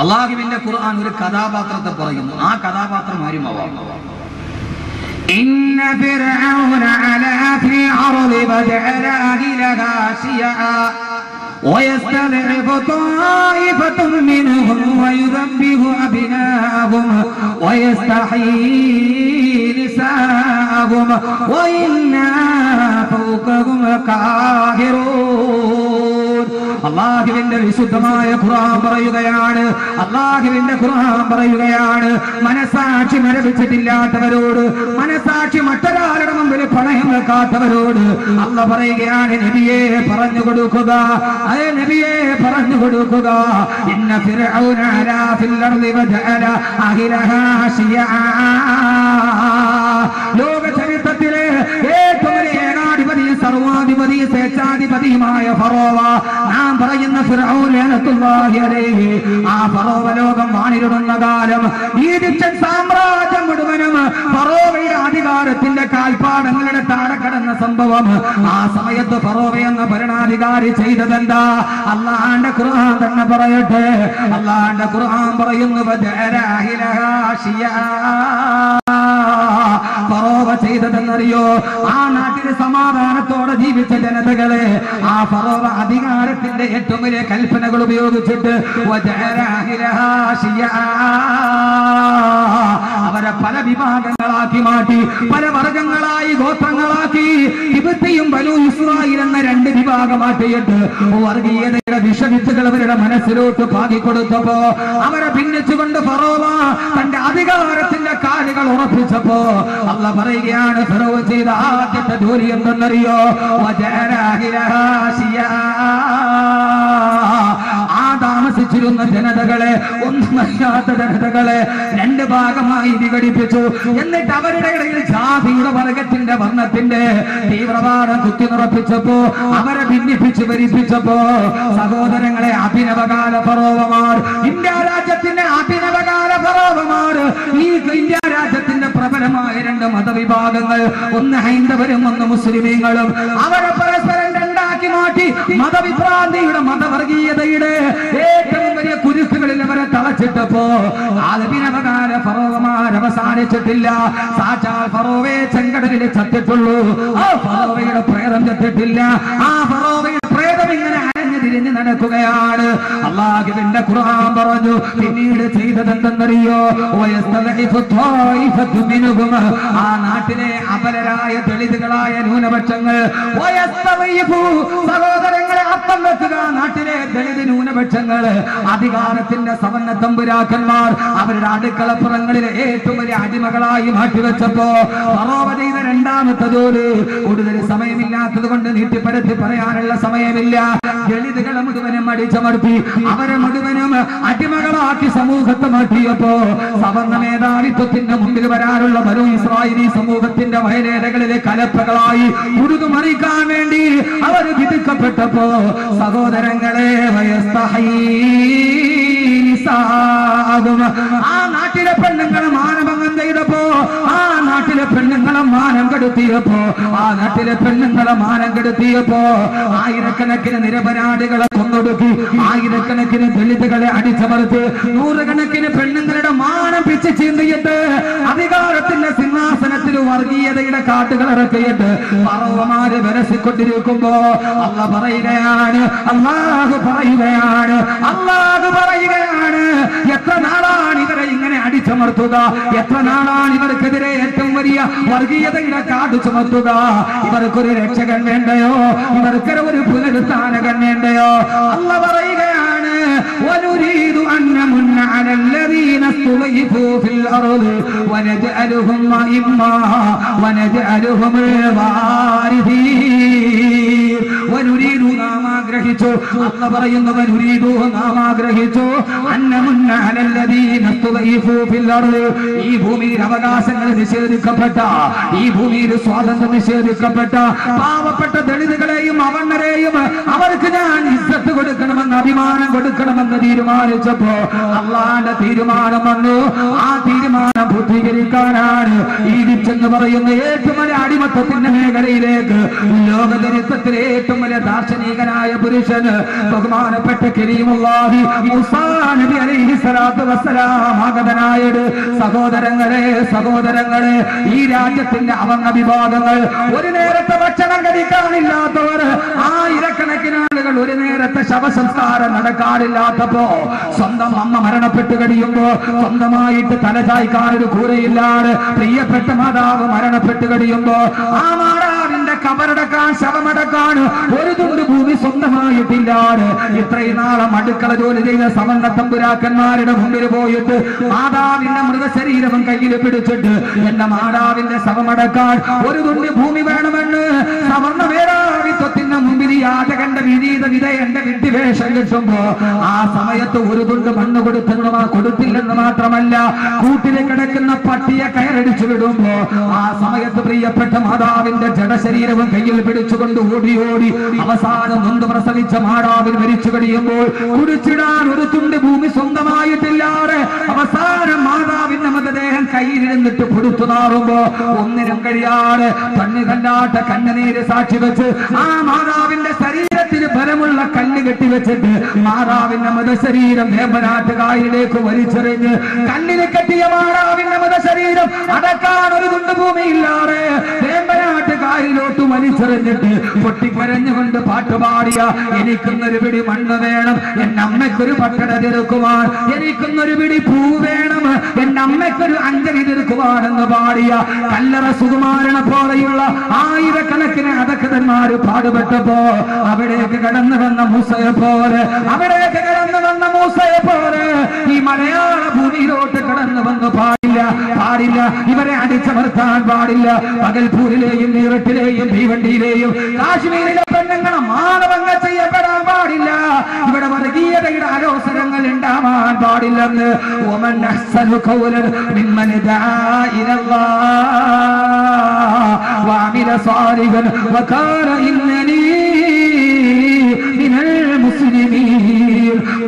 അള്ളാഹുവിന്റെ ഖുർആൻ ഒരു കഥാപാത്രത്തെ പറയുന്നു ആ കഥാപാത്രം ആരുമാവാം إن فرعون علا في الأرض وجعل أهلها شيعا ويستضعف طائفة منهم ويذبح أبناءهم ويستحيي نساءهم وإنا فوقهم قاهرون അള്ളാഹുവിന്റെ വിശുദ്ധമായ ഖുർആൻ പറയുകയാണ്. അള്ളാഹുവിന്റെ ഖുർആൻ പറയുകയാണ്. മനസാക്ഷി മരവിച്ചിട്ടില്ലാത്തവരോട് മനസാക്ഷി മറ്റൊരാളുടെ മുമ്പിൽ പണയം വെക്കാത്തവരോട് അല്ല പറയുകയാണ് നബിയെ പറഞ്ഞു കൊടുക്കുക. അതേ നബിയെ പറഞ്ഞു കൊടുക്കുക. ഇന്ന അഹിലഹാ ശിയആ ലോക ചരിത്രത്തിലെ സർവാധിപതിയും സ്വേച്ഛാധിപതിയുമായ ഫറോവ നാം പറയുന്ന ആ ഫറോവ ലോകം വാണിരുന്ന കാലം ഈജിപ്ഷ്യൻ സാമ്രാജ്യം മുഴുവനും ഫറോവയുടെ അധികാരത്തിന്റെ കാൽപ്പാടങ്ങളുടെ താഴെ കടന്ന സംഭവം. ആ സമയത്ത് ഫറോവ എന്ന ഭരണാധികാരി ചെയ്തതെന്താ? അള്ളാന്റെ ഖുർആൻ തന്നെ പറയട്ടെ. അള്ളാന്റെ ഖുർആൻ പറയുന്നു ചെയ്തതെന്നറിയോ ആ നാട്ടിൽ സമാധാനത്തോടെ ജീവിച്ച ജനതകളെ ആ ഫറോവ അധികാരത്തിന്റെ ഏറ്റവും വലിയ കൽപ്പനകൾ ഉപയോഗിച്ചിട്ട്. അവരെ പല വിഭാഗങ്ങളാക്കി മാറ്റി പല വർഗങ്ങളായി ഗോത്രങ്ങളാക്കി തിബത്തിയും വലു ഇസ്രായി എന്ന രണ്ട് വിഭാഗമാക്കിയിട്ട് വർഗീയതയുടെ വിഷവിത്തുകൾ അവരുടെ മനസ്സിലോട്ട് പാകിക്കൊടുത്തപ്പോ അവരെ ഭിന്നിച്ചുകൊണ്ട് ഫറോവ തന്റെ അധികാരത്തിന്റെ ഉറപ്പിച്ചപ്പോ അല്ല പറയുകയാണ് ഫറോവ ചെയ്ത ആദ്യത്തെ ജോലി എന്തെന്നറിയോ? താമസിച്ചിരുന്ന ജനതകളെ ഒന്നും അറിയാത്ത ജനതകളെ രണ്ട് ഭാഗമായി വിഘടിപ്പിച്ചു. എന്നിട്ട് അവരുടെ ഇടയിൽ ജാതിയുടെ വർഗത്തിന്റെ വർണത്തിന്റെ തീവ്രവാദം കുത്തി നിറപ്പിച്ചപ്പോ അവരെ ഭിന്നിപ്പിച്ച് ഭരിപ്പിച്ചപ്പോ സഹോദരങ്ങളെ അഭിനവകാല ഫറോവമാർ രണ്ട് മതവിഭാഗങ്ങൾ ഒന്ന് ഹൈന്ദവരും ഒന്ന് മുസ്ലിമീങ്ങളും. അവരെ പരസ്പരം രണ്ടാക്കി മാറ്റി മതവിഭ്രാന്തിയുടെ മതവർഗീയതയുടെ ഏറ്റവും വലിയ കുരുക്കുകളിൽ അവരെ തളച്ചിട്ടപ്പോ ആലപിനവകാല ഫറോവമാർ അവസാനിച്ചിട്ടില്ല. സാക്ഷാൽ ഫറോവയെ ചെങ്കടലിൽ ചത്തിട്ടുള്ളൂ. ആ ഫറോവയുടെ പ്രേതം ചത്തിട്ടില്ല. ആ ഫറോവയുടെ പ്രേതം ഇങ്ങനെ അരഞ്ഞു തിരിഞ്ഞ് നടക്കുകയാണ് അള്ളാഹുവിന്റെ ഖുർആൻ പറഞ്ഞു പിന്നീട് ചെയ്തതെന്തെന്നറിയോ. ആ നാട്ടിലെ അപലരായ ദളിതുകളായ ന്യൂനപക്ഷങ്ങൾ വയസ്തലഹിഫു. അപ്പം വെക്കുക നാട്ടിലെ ദളിത് അധികാരത്തിന്റെ സവർണ തമ്പുരാക്കന്മാർ അവരുടെ അടുക്കളപ്പുറങ്ങളിലെ ഏറ്റവും വലിയ അടിമകളായി മാറ്റിവെച്ചപ്പോ ചെയ്ത രണ്ടാമത്തെ ജോലി കൂടുതൽ സമയമില്ലാത്തത് കൊണ്ട് നീട്ടിപ്പരത്തി പറയാനുള്ള സമയമില്ല. ദളിതുകളെ മുഴുവനും അടിച്ചമർത്തി അവരെ മുഴുവനും അടിമകളാക്കി സമൂഹത്തെ മാറ്റിയപ്പോ സവർണ മേധാവിത്വത്തിന്റെ മുമ്പിൽ വരാനുള്ള മനു ഇസ്രായേലി സമൂഹത്തിന്റെ വയലേലകളിലെ കലപ്പകളായി ഉരുതുമറിക്കാൻ വേണ്ടി അവർ വിധിക്കപ്പെട്ടപ്പോ സഹോദരങ്ങളെ ആ നാട്ടിലെ പെണ്ണുങ്ങളെ മാനഭംഗം ചെയ്തപ്പോ ആ നാട്ടിലെ പെണ്ണുങ്ങളെ മാനം കെടുത്തിയപ്പോ ആ നാട്ടിലെ പെണ്ണുങ്ങളെ മാനം കെടുത്തിയപ്പോ ആയിരക്കണക്കിന് നിരപരാധികളെ കൊന്നൊടുക്കി ആയിരക്കണക്കിന് ദളിതുകളെ അടിച്ചമർത്ത് നൂറുകണക്കിന് പെണ്ണുങ്ങളുടെ മാനം പിച്ച് ചീന്തിയിട്ട് അധികാരത്തിന്റെ സിംഹാസനത്തിൽ വർഗീയതയുടെ കാട്ടുകൾ ഇറക്കിയിട്ട് പറവമാര് വിരസിക്കൊണ്ടിരിക്കുമ്പോ അല്ല പറയുകയാണ് അള്ളാഹു പറയുകയാണ് അള്ളാഹു പറയുകയാണ്. എത്ര നാളാണ് ഇവരെ ഇങ്ങനെ അടിച്ചമർത്തുക? എത്ര നാളാണ് ഇവർക്കെതിരെ ഏറ്റവും വലിയ വർഗീയതയുടെ കാട് ചുമത്തുക? ഇവർക്കൊരു രക്ഷകൻ വേണ്ടയോ? ഇവർക്കൊരു പുനരുസ്ഥാനകൻ വേണ്ടയോ? അല്ല പറയുകയാണ് استضعفوا في الأرض ونجعلهم أئمة ونجعلهم الوارثين. ونريد ആഗ്രഹിച്ചു. അല്ല പറയുന്നവൻ നാം ആഗ്രഹിച്ചു. ഈ ഭൂമിയിൽ അവകാശങ്ങൾ നിഷേധിക്കപ്പെട്ട ഈ ഭൂമിയിൽ സ്വാതന്ത്ര്യം നിഷേധിക്കപ്പെട്ട പാവപ്പെട്ട ദളിതുകളെയും അവർണരെയും അവർക്ക് ഞാൻ ഇസ്സത്ത് കൊടുക്കണമെന്ന് അഭിമാനം കൊടുക്കണമെന്ന് തീരുമാനിച്ചപ്പോ അള്ളാന്റെ തീരുമാനം വന്നു. ആ തീരുമാനം പൂർത്തീകരിക്കാനാണ് ഈജിപ്ത് എന്ന് പറയുന്ന ഏറ്റവും വലിയ അടിമത്തത്തിന്റെ മേഖലയിലേക്ക് ലോകചരിത്രത്തിലെ ഏറ്റവും വലിയ ദാർശനികനായ പുരുഷന് ബഹുമാനപ്പെട്ട ആഗതനായത് സഹോദരങ്ങളെ സഹോദരങ്ങളെ ഈ രാജ്യത്തിന്റെ അവങ്ങ വിഭാഗങ്ങൾ ഒരു നേരത്തെ ഭക്ഷണം കഴിക്കാനില്ലാത്തവർ ആയിരക്കണക്കിന് ആളുകൾ ഒരു നേരത്തെ ശവസംസ്കാരം നടക്കാറില്ലാത്തപ്പോ സ്വന്തം അമ്മ മരണപ്പെട്ട് കഴിയുമ്പോ സ്വന്തമായിട്ട് തലചായ്ക്കാൻ കൂരയില്ലാതെ പ്രിയപ്പെട്ട മാതാവ് മരണപ്പെട്ട് കഴിയുമ്പോ ആ മാതാവിന്റെ കബറടക്കാൻ ശവമടക്കാൻ ഒരു തുണ്ട് ഭൂമി സ്വന്തമായിട്ടില്ലാണ് ഇത്രയും നാളം അടുക്കള ജോലി ചെയ്ത സമന്ത തമ്പുരാക്കന്മാരുടെ മുമ്പിൽ പോയിട്ട് മാതാവിന്റെ മൃതശരീരവും കയ്യിൽ പിടിച്ചിട്ട് എന്റെ മാതാവിന്റെ ശവമടക്കാൻ ഒരു തുണ്ട് ഭൂമി വേണമെന്ന് സവർണ ഈ യാചകന്റെ വിനീത വിധേയന്റെ വിദ്വേഷം കിട്ടുമ്പോ ആ സമയത്ത് ഒരു തുണ്ട് മണ്ണ് കൊടുത്തെന്ന് കൊടുത്തില്ലെന്ന് മാത്രമല്ല കൂട്ടിൽ കിടക്കുന്ന പട്ടിയെ കയറടിച്ചു വിടുമ്പോ ആ സമയത്ത് പ്രിയപ്പെട്ട മാതാവിന്റെ ജഡശരീരവും കയ്യിൽ പിടിച്ചുകൊണ്ട് ഓടി ഓടി അവസാനം നൊന്ത് പ്രസവിച്ച മാതാവിൽ മരിച്ചു കഴിയുമ്പോൾ കുടിച്ചിടാൻ ഒരു തുണ്ട് ഭൂമി സ്വന്തമായിട്ടില്ലാതെ അവസാനം മാതാവിന്റെ മൃതദേഹം കയ്യിലിരുന്നിട്ട് കൊടുത്തു നാറുമ്പോ ഒന്നിനും കഴിയാതെ കണ്ണുകല്ലാട്ട കണ്ണുനീര് സാക്ഷി വെച്ച് ആ മാതാവിന്റെ ശരീരത്തിന് ബലമുള്ള കല്ല് കെട്ടിവെച്ചിട്ട് മാതാവിന്റെ മൃതശരീരം വേമ്പനാട്ട് കായലിലേക്ക് വലിച്ചെറിഞ്ഞ് കല്ലിന് കെട്ടിയ മാതാവിന്റെ മൃതശരീരം അടക്കാൻ ഒരു തുണ്ടുഭൂമിയില്ലാതെ വേമ്പനാട്ട് വലിച്ചെറിഞ്ഞിട്ട് പൊട്ടിപ്പരഞ്ഞുകൊണ്ട് പാട്ടുപാടിയ എനിക്കുന്നൊരു പിടി മണ്ണ് വേണം. എന്റെ അമ്മയ്ക്കൊരു പട്ടട തിരക്കുവാൻ എനിക്കുന്നൊരു പിടി പൂ വേണം. എന്റെ അമ്മയ്ക്കൊരു അഞ്ജലി തീർക്കുവാണെന്ന് പാടിയ കല്ലറ സുകുമാരനെ പോലെയുള്ള ആയിരക്കണക്കിന് അധക്കന്മാര് പാടുപെട്ടപ്പോ അവിടേക്ക് കടന്നു വന്ന മൂസയെ പോലെ അവിടേക്ക് കടന്നു വന്ന മൂസയെ പോലെ ഈ മലയാള ഭൂമിയിലോട്ട് കടന്നു വന്ന് പാടില്ല പാടില്ല. ഇവരെ അടിച്ചമർത്താൻ പാടില്ല. പകൽപൂരിലെയും മീററ്റിലെയും ഭീവണ്ടിയിലെയും കാശ്മീരിലെ പെണ്ണുങ്ങളെ മാനവങ്ങ ചെയ്യപ്പെടാൻ പാടില്ല. ഇവിടെ വർഗീയതയുടെ അലോസരങ്ങൾ ഉണ്ടാവാൻ പാടില്ലെന്ന്. ഒമൻ വഅമില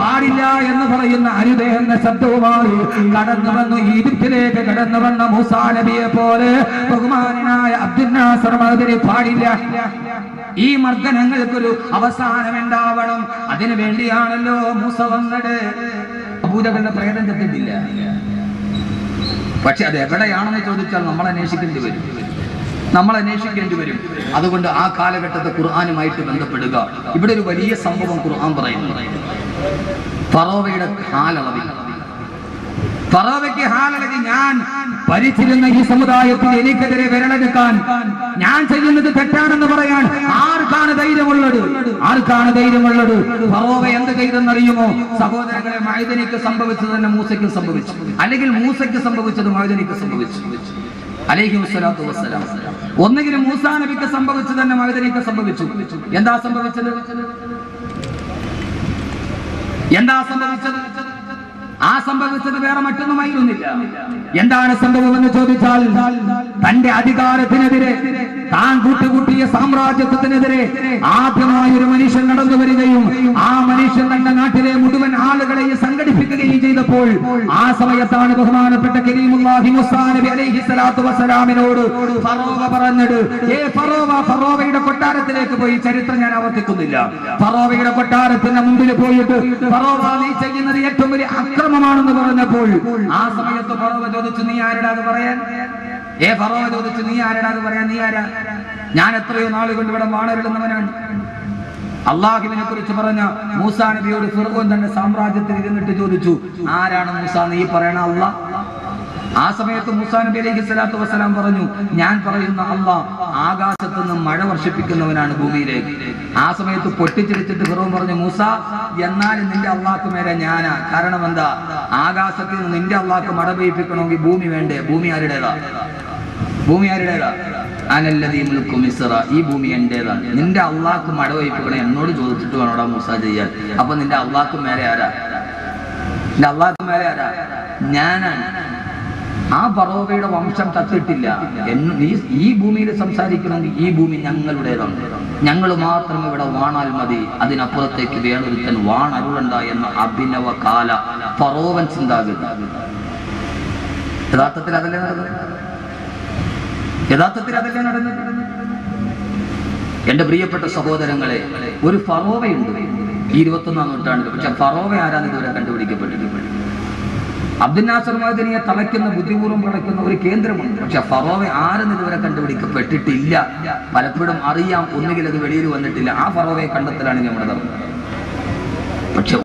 പാടില്ല എന്ന് പറയുന്ന അനുദേഹന്റെ ശബ്ദവുമായി കടന്നു വന്നു ഈജിപ്തിലേക്ക് കടന്നു വന്ന മൂസാ നബിയെ പോലെ ബഹുമാനായ അബ്ദുൽ പാടില്ല. ഈ മർദ്ദനങ്ങൾക്കൊരു അവസാനം ഉണ്ടാവണം അതിനു വേണ്ടിയാണല്ലോ മൂസ വന്നത്. അബൂജകളുടെ പ്രേതം പക്ഷെ അത് എവിടെയാണെന്ന് ചോദിച്ചാൽ നമ്മൾ അന്വേഷിക്കേണ്ടി വരും. നമ്മൾ അന്വേഷിക്കേണ്ടി വരും. അതുകൊണ്ട് ആ കാലഘട്ടത്തെ ഖുർആാനുമായിട്ട് ബന്ധപ്പെടുക. ഇവിടെ ഒരു വലിയ സംഭവം ഖുർആൻ പറയുന്നു. ഫറോവയുടെ കാലളവിൽ. ഫറോവയ്ക്ക് ഹാലളവി ഞാൻ ഭരിച്ചിരുന്ന ഈ സമുദായത്തിൽ എനിക്കെതിരെ വിരളെടുക്കാൻ ഞാൻ ചെയ്യുന്നത് തെറ്റാണെന്ന് പറയാൻ ആർക്കാണ് ധൈര്യമുള്ളത്? ആർക്കാണ് ധൈര്യമുള്ളത്? ഫറോവ എന്ത് ചെയ്തെന്നറിയുമോ? സഹോദരങ്ങളെ മൈദനിക്ക് സംഭവിച്ചത് തന്നെ മൂസയ്ക്ക് സംഭവിച്ചു. അല്ലെങ്കിൽ മൂസയ്ക്ക് സംഭവിച്ചത് മൈദനിക്ക് സംഭവിച്ചു. അലൈഹി വസ്സലാത്തു വസ്സലാം. ഒന്നുകിൽ മൂസാ നബിക്ക് സംഭവിച്ചു തന്നെ മൈദനിക്ക് സംഭവിച്ചു. എന്താ സംഭവിച്ചത്? എന്താ സംഭവിച്ചത്? ആ സംഭവിച്ചത് വേറെ മറ്റൊന്നുമായിരുന്നില്ല. എന്താണ് സംഭവമെന്ന് ചോദിച്ചാൽ തന്റെ അധികാരത്തിനെതിരെ താൻ കൂട്ടുകൂട്ടിയ സാമ്രാജ്യത്വത്തിനെതിരെ ആദ്യമായി ഒരു മനുഷ്യൻ നടന്നു വരികയും ആ മനുഷ്യൻ തന്റെ നാട്ടിലെ മുഴുവൻ ആളുകളെയും സംഘടിപ്പിക്കുകയും ചെയ്തപ്പോൾ ആ സമയത്താണ് ബഹുമാനപ്പെട്ട കരീമുല്ലാഹി മുസാ നബി അലൈഹി സ്വലാത്തു വസ്സലാമിനോട് പറഞ്ഞത്. ഏ ഫറോവ കൊട്ടാരത്തിലേക്ക് പോയി ചരിത്രം ഞാൻ ആവർത്തിക്കുന്നില്ല. പറോവയുടെ കൊട്ടാരത്തിന്റെ മുമ്പിൽ പോയിട്ട് പറോവ നീ ചെയ്യുന്നത് ഏറ്റവും വലിയ അക്രമമാണെന്ന് പറഞ്ഞപ്പോൾ ആ സമയത്ത് പറോവ ചോദിച്ചു നീ ആരുടെ അത് പറയാൻ? ഏ പറോവ ചോദിച്ചു നീ ആരുടെ അത് പറയാൻ? നീ ആരാ? ഞാൻ എത്രയോ നാളുകൾ ഇവിടെ വാണരിടുന്നവനാണ് അള്ളാഹുവിനെ കുറിച്ച് പറഞ്ഞ മൂസാ നബിയോട് ഫിർഗോൻ തന്നെ സാമ്രാജ്യത്തിൽ ഇരുന്നിട്ട് ചോദിച്ചു ആരാണ് മൂസ? നീ പറയണ അള്ളാഹ് ആ സമയത്ത് മൂസാ നബി അലൈഹി സ്വലാത്തു വസ്സലാം പറഞ്ഞു ഞാൻ പറയുന്ന അല്ല ആകാശത്ത് നിന്ന് മഴ വർഷിപ്പിക്കുന്നവനാണ് ഭൂമിയിലേക്ക്. ആ സമയത്ത് പൊട്ടിച്ചിരിച്ചിട്ട് ഫിറോൻ പറഞ്ഞു മൂസ എന്നാലും നിന്റെ അള്ളാക്ക് മേലെ ഞാനാ. കാരണം എന്താ? ആകാശത്തിൽ നിന്ന് നിന്റെ അള്ളാക്ക് മഴ പെയ്യിപ്പിക്കണമെങ്കിൽ ഭൂമി വേണ്ടേ? ഭൂമി ആരുടേതാ? ഭൂമി ആരുടേതാ? ഈ ഭൂമി എന്റേതാണ് നിന്റെ അള്ളാക്ക് മഴ വയ്പ്പിക്കണം എന്നോട് ചോദിച്ചിട്ട് വേണോടാ മൂസ ചെയ്യാൻ. അപ്പൊ നിന്റെ അള്ളാക്ക് മേലെ ആരാ? നിന്റെ അള്ളാക്ക് മേലെ ആരാ? ഞാനാണ്. ആ പറോവയുടെ വംശം തത്തിട്ടില്ല. നീ ഈ ഭൂമിയിൽ സംസാരിക്കണമെങ്കിൽ ഈ ഭൂമി ഞങ്ങളുടേതാണ്. ഞങ്ങൾ മാത്രം ഇവിടെ വാണാൽ മതി. അതിനപ്പുറത്തേക്ക് വേണൊരുത്തൻ വാണരുളണ്ട എന്ന അഭിനവ കാല ഫറോവൻ ചിന്താഗതി. യഥാർത്ഥത്തിൽ അതല്ലേ നടന്നത്? യഥാർത്ഥത്തിൽ അതല്ലേ നടന്നത്? എന്റെ പ്രിയപ്പെട്ട സഹോദരങ്ങളെ ഒരു ഫറോവയുണ്ട്. ഇരുപത്തൊന്നാം നൂറ്റാണ്ടിൽ പക്ഷെ ഫറോവ ആരാന്ന് ഇതുവരെ കണ്ടുപിടിക്കപ്പെട്ടിട്ടുണ്ട് അബ്ദുൽ നാസർ മദനിയെ തളയ്ക്കുന്ന ബുദ്ധിപൂർവം കളയ്ക്കുന്ന ഒരു കേന്ദ്രമുണ്ട്. പക്ഷെ ഫറോവെ ആരെന്ന് ഇതുവരെ കണ്ടുപിടിക്കപ്പെട്ടിട്ടില്ല. പലപ്പോഴും അറിയാം ഒന്നുകിൽ അത് വെളിയിൽ വന്നിട്ടില്ല. ആ ഫറോവയെ കണ്ടെത്തലാണ് നമ്മുടെ ധർമ്മം. പക്ഷെ